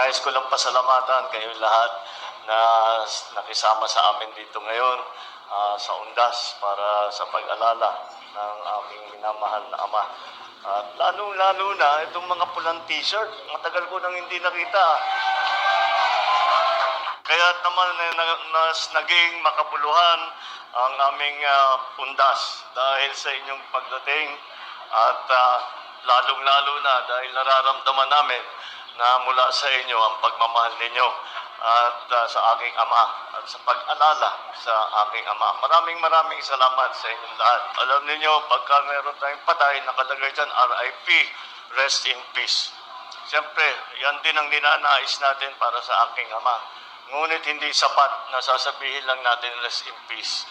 nais ko lang pasalamatan kayo lahat na nakisama sa amin dito ngayon ah, sa Undas para sa pag-alala ng aming minamahal na ama. At lalo-lalo na itong mga pulang t-shirt. Matagal ko nang hindi nakita. Kaya naman eh, na, nas, naging makabuluhan ang aming ah, undas dahil sa inyong pagdating at ah, lalong-lalo na dahil nararamdaman namin na mula sa inyo ang pagmamahal ninyo at ah, sa aking ama at sa pag-alala sa aking ama. Maraming maraming salamat sa inyong lahat. Alam niyo pagka meron tayong patay, nakalagay dyan RIP, rest in peace. Siyempre, yan din ang ninanais natin para sa aking ama. Ngunit hindi sapat na sasabihin lang natin rest in peace.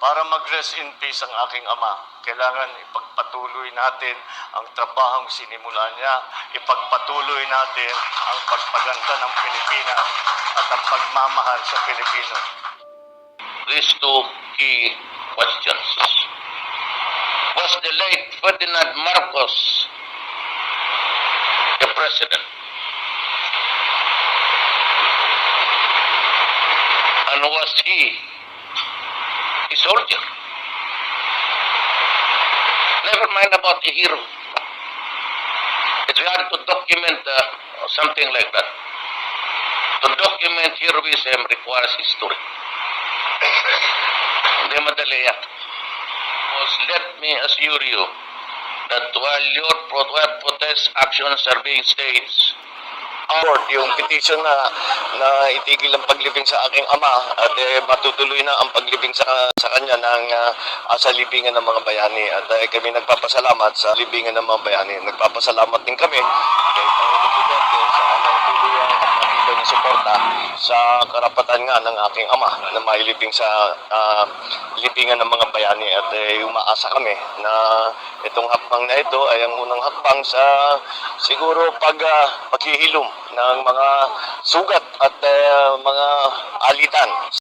Para mag-rest in peace ang aking ama, kailangan ipagpatuloy natin ang trabahong sinimulan niya, ipagpatuloy natin ang pagpaganda ng Pilipinas at ang pagmamahal sa Pilipino. these two key questions. Was the late Ferdinand Marcos the president? And was he a soldier? Never mind about a hero. It's hard to document uh, something like that. To document heroism requires history. Hindi. Let me assure you that while your protest actions are being staged, Court, yung petition na na itigil ang paglibing sa aking ama at eh, matutuloy na ang paglibing sa sa kanya ng ah, sa libingan ng mga bayani at eh, kami nagpapasalamat sa libingan ng mga bayani. Nagpapasalamat din kami kay Pangulong Duterte sa anong na suporta sa karapatan nga ng aking ama na mailibing sa ah, libingan ng mga bayani. At eh, umaasa kami na itong hakbang na ito ay ang unang hakbang sa siguro pag ah, paghihilom ng mga sugat at eh, mga alitan